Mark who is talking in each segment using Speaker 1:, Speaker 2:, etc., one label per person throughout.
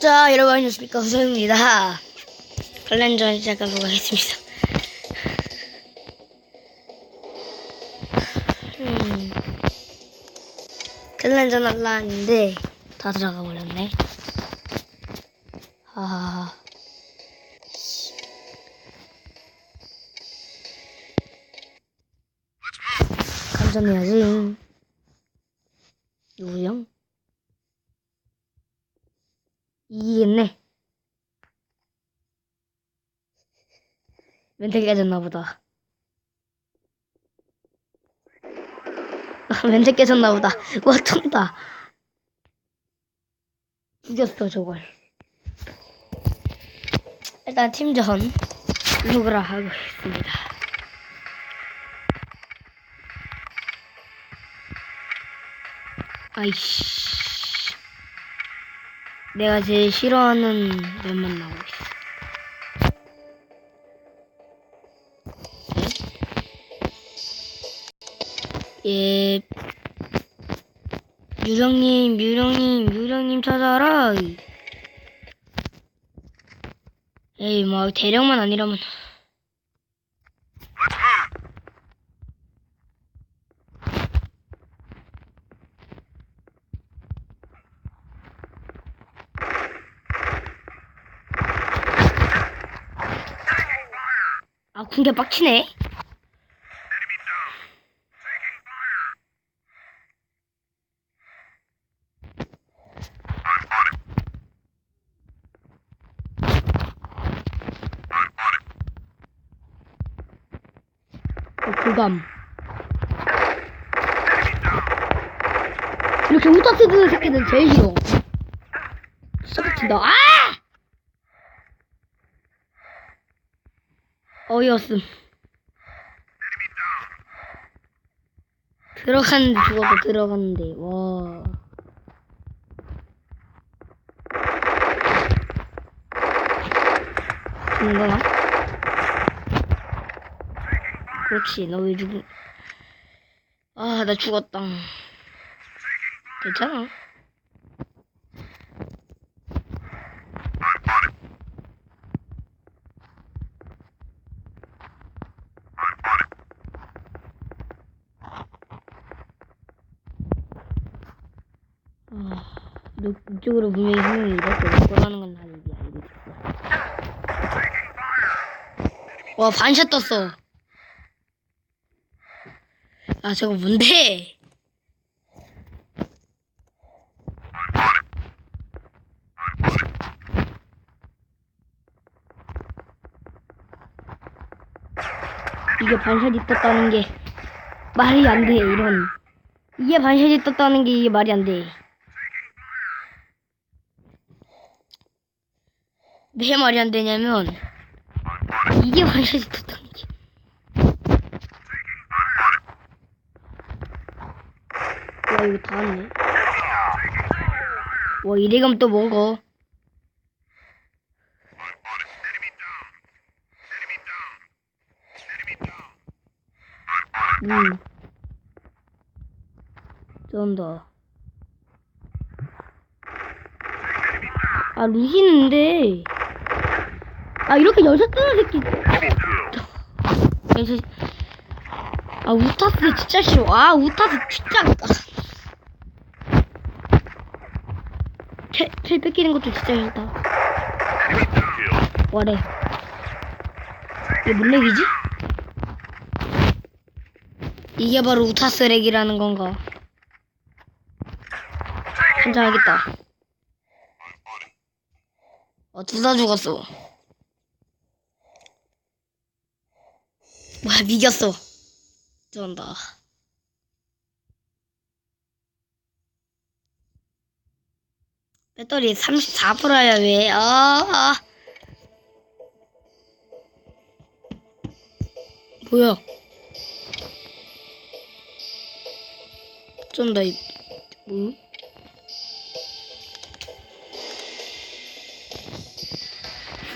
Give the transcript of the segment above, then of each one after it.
Speaker 1: 자, 여러분 안녕하십니까. 후성입니다. 관련전 시작하도록 하겠습니다. 음. 글랜전 할라 했는데, 다 들어가 버렸네. 하하하. 감전해야지. 누구요? 이기겠네. 멘탈 깨졌나 보다. 멘탈 깨졌나 보다. 와, ton다. 이겼어, 저걸. 일단 팀전 누구라 하고 있습니다. 아이씨. 내가 제일 싫어하는 맵만 나오고 있어. 예. 유령님, 유령님, 유령님 찾아라. 에이, 뭐, 대령만 아니라면. 아, 군대 빡치네. 어, 불감. 이렇게 우타 쓰는 새끼는 제일 싫어. 썩친다. 아! 어이없음. 들어갔는데 죽어도 들어갔는데, 와. 거야? 그렇지, 너 왜 죽은, 아, 나 죽었다. 괜찮아. 아, 너 이쪽으로 분명히 분명히 이렇게 올 거라는 건 나는 이제 알고 있어. 와, 반샷 떴어. 아, 저거 뭔데? 이게 반샷이 떴다는 게 말이 안 돼, 이런. 이게 반샷이 떴다는 게 이게 말이 안 돼. 왜 말이 안 되냐면, 이게 반샷이 떴다는 게. 와, 이거 다 왔네. 와, 이래 가면 또 먹어. 음. 쩐다. 아, 루시는데. 아, 이렇게 여섯 뜨는 새끼. 그래서, 아, 우타스 진짜 싫어. 아, 우타스 진짜. 텔, 텔 뺏기는 것도 진짜 싫다. 뭐래. 이게 뭔 렉이지? 이게 바로 우타스 렉이라는 건가? 한장 하겠다. 어, 둘 다 죽었어. 뭐야, 미겼어. 저런다. 배터리 34%야, 왜? 아, 아. 뭐야? 쩐다, 이, 뭐?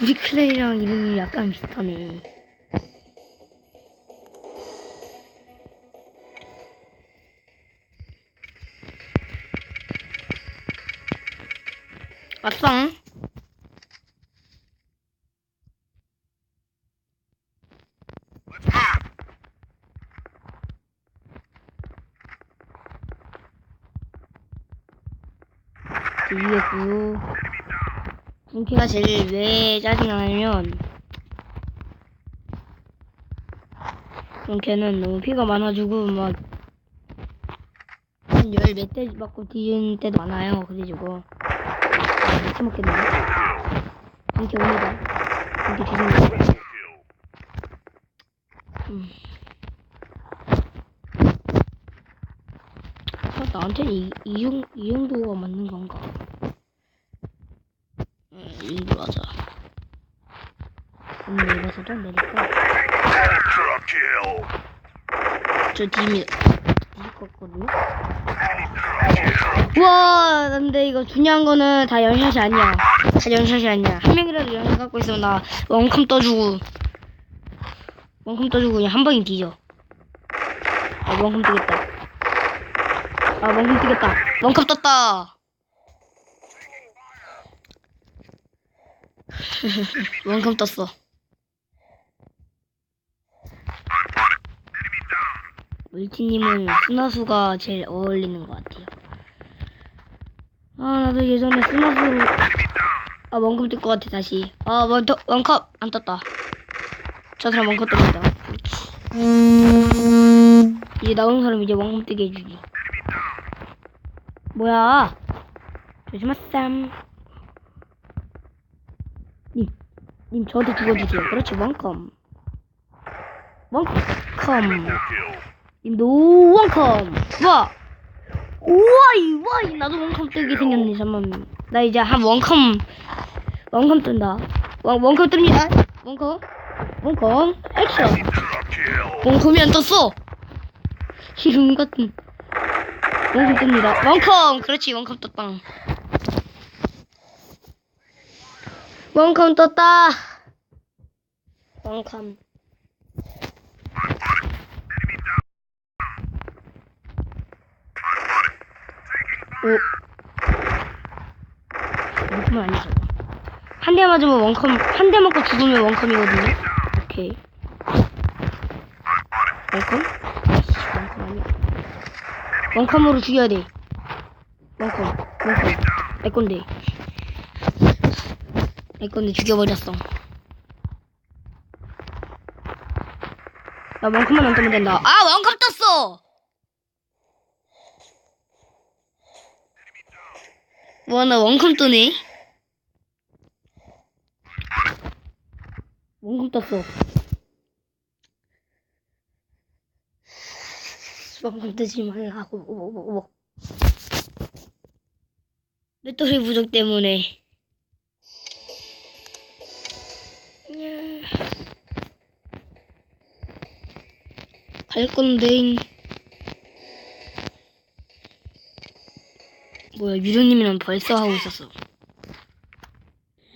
Speaker 1: 우리 클레이랑 이름이 약간 비슷하네. 이겼고요. 본캐가 제일 왜 짜증나냐면 본캐는 너무 피가 많아지고 막한열몇 대 맞고 뒤진 때도 많아요. 그래가지고 아, 못해 먹겠네. 본캐 옵니다. 본캐 뒤집니다. 음. 나한테는 이, 이, 정, 이 정도가 맞는 건가? 음, 이 정도 맞아. 안 되니까.
Speaker 2: Truck kill.
Speaker 1: 저것 같거든요? 우와, 근데 이거 중요한 거는 다 연샷이 아니야. 다 연샷이 아니야. 한 명이라도 연샷 갖고 있으면 나 원컴 떠주고, 원컴 떠주고 그냥 한 방에 뒤져. 아, 원컴 뜨겠다. 아, 원컴 뜨겠다. 원컴 떴다. 원컴 떴어. 물티님은 스나수가 제일 어울리는 것 같아요. 아, 나도 예전에 스나수, 아, 원컴 뜰것 같아, 다시. 아, 원, 더, 원컵! 안 떴다. 저 사람 원컵 뜹니다. 이제 나오는 사람 이제 원컴 뜨게 해주지. 뭐야? 조심하쌈. 님, 님, 저한테 죽어주세요. 그렇지, 원컴. 원컴.
Speaker 2: Kill.
Speaker 1: 님도 원컴 와 우와이 와이 나도 원컴 뜨게 생겼네 잠깐만 나 이제 한 원컴 원컴 뜬다 원, 원컴 뜹니다 원컴 원컴 액션. 원컴이 안 떴어 지금 같은 원컴 뜹니다 원컴 그렇지 원컴 떴다 원컴 떴다 원컴 오. 원컴은 아니죠. 한대 맞으면 원컴, 한 대 맞고 죽으면 원컴이거든요. 오케이. 원컴? 원컴. 원컴으로 죽여야 돼. 원컴, 원컴. 내 건데. 내 건데 죽여버렸어. 나 원컴만 안 뜨면 된다. 아, 원컴 떴어! 와, 나 원컴 뜨네. 원컴 떴어. 원컴 뜨지 말라고. 배터리 부족 때문에. 갈 건데. 뭐야 유령님이랑 벌써 하고 있었어.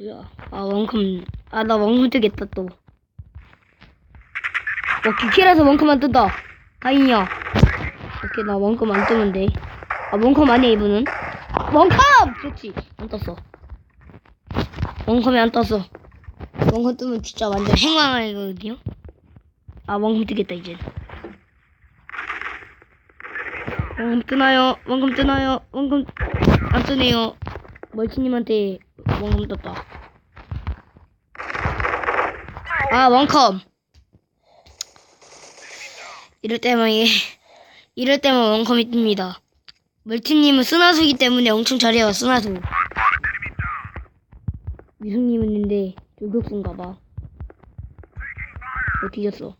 Speaker 1: 뭐야? 아 원컴 아 나 원컴 뜨겠다 또. 어 기키라서 원컴 안 뜬다. 다행이야. 오케이 나 원컴 안 뜨면 돼. 아 원컴 아니야 이분은. 원컴 그렇지 안 떴어. 원컴이 안 떴어. 원컴 뜨면 진짜 완전 행왕이거든요. 아 원컴 뜨겠다 이제. 원금 뜨나요? 원금 뜨나요? 원금 안 뜨네요. 멀티님한테 원금 떴다. 아 원컴. 이럴 때만 이게 이럴 때만 원컴이 뜹니다. 멀티님은 쓰나수기 때문에 엄청 잘해요. 쓰나수. 미숙님은 있는데 조격수인가봐. 어 뒤졌어.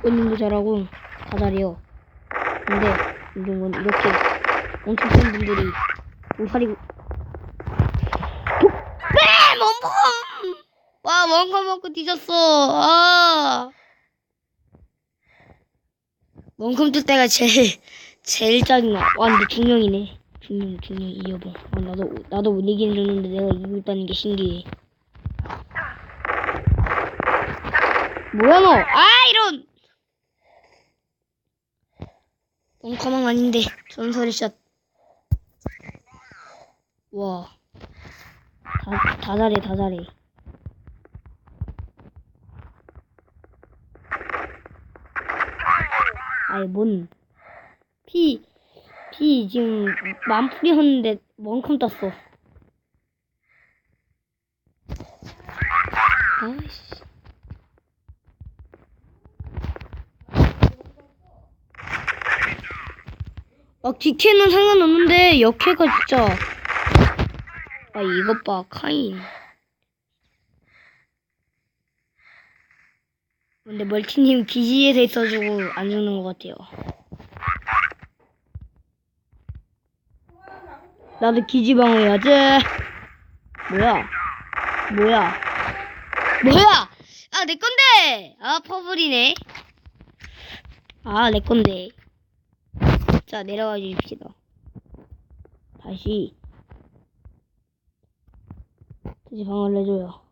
Speaker 1: 꽃님도 잘하고 다 잘해요. 근데 요즘은 이렇게 엄청 센 분들이 울파리고 네! 원컴! 와 원컴 먹고 뒤졌어. 아 원컴 뜰 때가 제일 제일 짜증나. 와 근데 중령이네. 중령 중령 이여보. 아 나도 나도 못 이기는 줬는데 내가 이기고 있다는 게 신기해. 뭐야 너? 아 이런. 원커망 아닌데 전설의 샷. 와. 다, 다 잘해 다 잘해. 아이 뭔. 피. 티 지금 만풀이었는데 원컴 떴어. 아이씨. 막 디캐는 상관없는데 역캐가 진짜 아 이것 봐 카인 근데 멀티님 기지에서 있어주고 안 죽는 것 같아요. 나도 기지 방어해야지. 뭐야? 뭐야? 뭐야? 아 내 건데! 아 퍼블이네. 아 내 건데. 자 내려가 주십시다. 다시. 다시 방어를 해줘요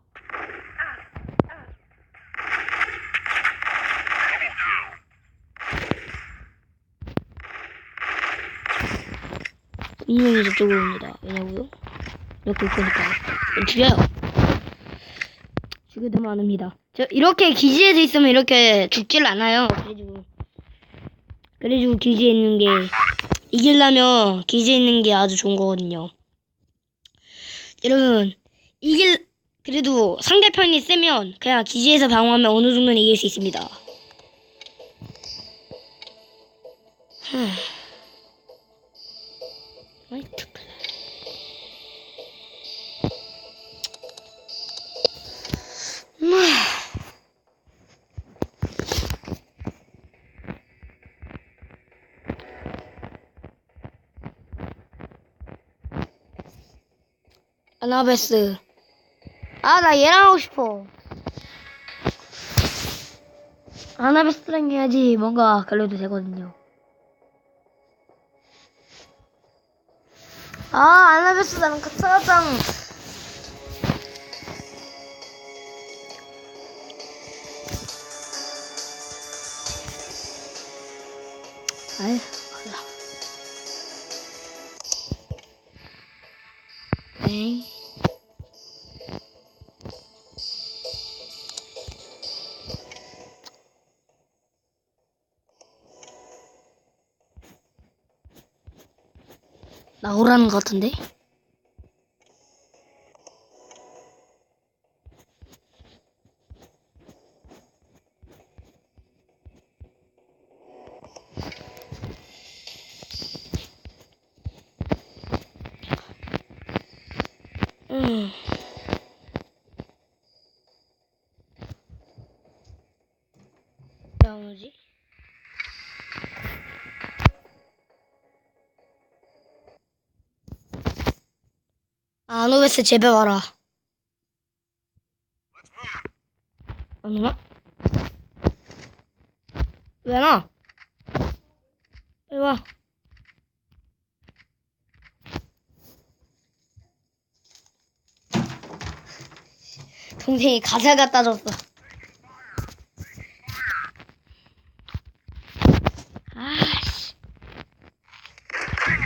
Speaker 1: 분명히 저쪽으로 옵니다. 왜냐고요? 이렇게 있으니까. 죽여요. 죽여도 많습니다. 저 이렇게 기지에서 있으면 이렇게 죽질 않아요. 그래가지고 그래가지고 기지에 있는 게 이기려면 기지에 있는 게 아주 좋은 거거든요. 여러분 이길 그래도 상대편이 세면 그냥 기지에서 방어하면 어느 정도는 이길 수 있습니다. 흠. 아나베스. 아, 나 얘랑 하고 싶어. 아나베스랑 해야지 뭔가 걸려도 되거든요. 아, 아나베스 나랑 같이 하자. 아이, 나오라는 것 같은데? 아노베스 제발 와라. 안 오나? 왜 나? 빨리 와. 동생이 가사 갖다 줬어. 아씨.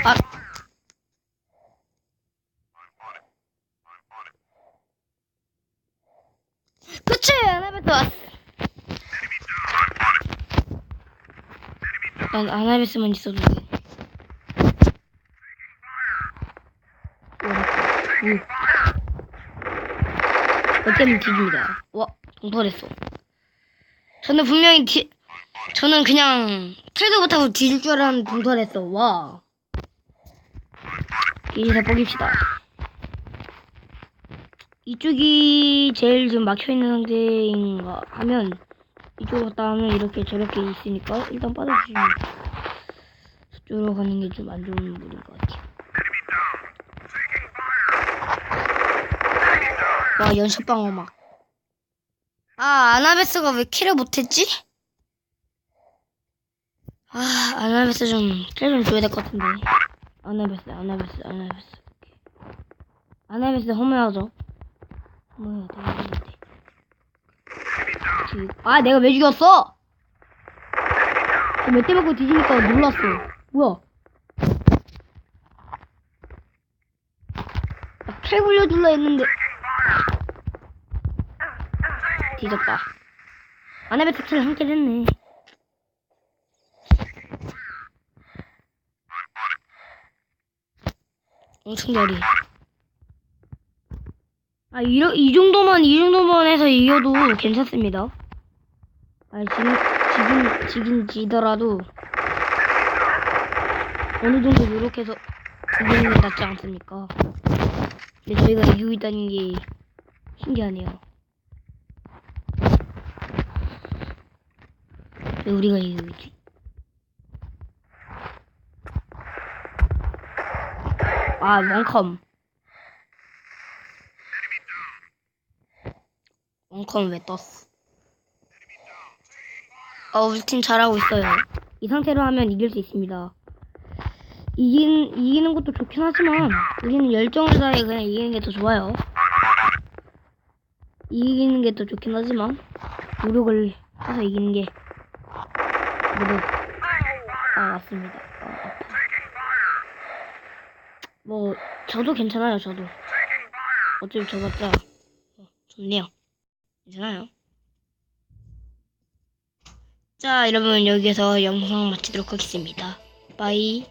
Speaker 1: 아. 그치 아나베스 왔어. 난 아나베스만 있어도 돼. 오. 어쩌면 뒤집니다. 와, 동설했어. 저는 분명히 뒤, 저는 그냥 탈도 못하고 뒤질 줄 알았는데 동설했어. 와. 이제 뽀깁시다. 이쪽이 제일 지금 막혀있는 상태인가 하면 이쪽으로 하면 이렇게 저렇게 있으니까 일단 빠져주시면 저쪽으로 가는 게 좀 안 좋은 물인 것 같아요. 와 연습방어 막. 아 아나베스가 왜 킬을 못했지? 아 아나베스 좀킬좀 줘야 될 것 같은데. 아나베스 아나베스 아나베스. 아나베스 허무하죠. 뭐야, 되는데. 아, 내가 왜 죽였어? 몇대 맞고 뒤지니까 놀랐어. 뭐야? 나칼 굴려줄라 했는데. 뒤졌다. 아나베트 킬 함께 했네. 엄청 잘해. 아, 이, 이 정도만, 이 정도만 해서 이겨도 괜찮습니다. 아, 지금, 지금, 지긴 지더라도, 어느 정도 노력해서 이기는 게 낫지 않습니까? 근데 저희가 이기고 있다는 게 신기하네요. 왜 우리가 이기고 있지? 아, 원컴. 원컴 왜 떴어? 어, 우리 팀 잘하고 있어요. 이 상태로 하면 이길 수 있습니다. 이긴, 이기는 것도 좋긴 하지만, 우리는 열정을 다해 그냥 이기는 게 더 좋아요. 이기는 게 더 좋긴 하지만, 노력을 해서 이기는 게, 노력. 아, 맞습니다. 아. 뭐, 저도 괜찮아요, 저도. 어차피 저봤자, 어, 좋네요. 괜찮아요. 자, 여러분, 여기서 영상 마치도록 하겠습니다. 빠이.